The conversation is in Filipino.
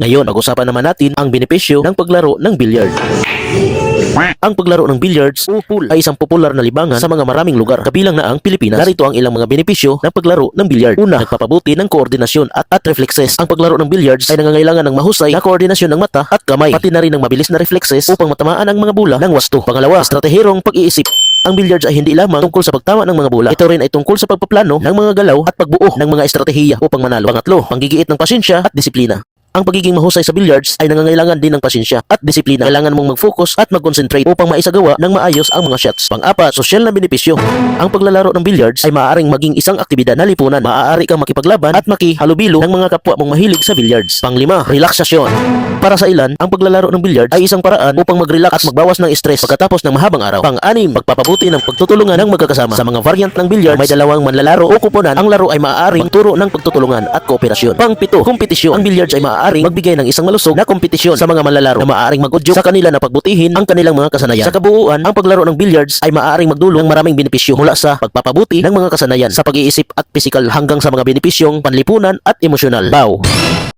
Ngayon, pag-usapan naman natin ang benepisyo ng paglaro ng billiard. Ang paglaro ng billiards o pool ay isang popular na libangan sa mga maraming lugar, kabilang na ang Pilipinas. Narito ang ilang mga benepisyo ng paglaro ng billiard. Una, nagpapabuti ng koordinasyon at, at reflexes. Ang paglaro ng billiards ay nangangailangan ng mahusay na koordinasyon ng mata at kamay, pati na rin ng mabilis na reflexes upang matamaan ang mga bola ng wasto. Pangalawa, estratehirong pag-iisip. Ang billiards ay hindi lamang tungkol sa pagtama ng mga bola. Ito rin ay tungkol sa pagpaplano ng mga galaw at pagbuo ng mga estratehiya upang manalo. Pangatlo, panggigiit ng pasensya at disiplina. Ang pagiging mahusay sa billiards ay nangangailangan din ng pasensya at disiplina. Kailangan mong mag-focus at mag-concentrate upang maisagawa ng maayos ang mga shots. Pang-apat, sosyal na benepisyo. Ang paglalaro ng billiards ay maaaring maging isang aktibidad na lipunan. Maaari kang makipaglaban at makihalubilo ng mga kapwa mong mahilig sa billiards. Pang-lima, relaksasyon. Para sa ilan, ang paglalaro ng billiards ay isang paraan upang mag-relax at magbawas ng stress pagkatapos ng mahabang araw. Pang-anim, pagpapabuti ng pagtutulungan ng magkakasama. Sa mga variant ng billiards, may dalawang manlalaro o kuponan. Ang laro ay maaaring magturo ng pagtutulungan at kooperasyon. Pang-pito, kompetisyon. Ang billiards ay maaaring magbigay ng isang malusog na kompetisyon sa mga manlalaro na maaaring mag-udyok sa kanila na pagbutihin ang kanilang mga kasanayan. Sa kabuuan, ang paglaro ng billiards ay maaaring magdulong ng maraming benepisyo mula sa pagpapabuti ng mga kasanayan sa pag-iisip at pisikal hanggang sa mga benepisyong panlipunan at emosyonal. Bow!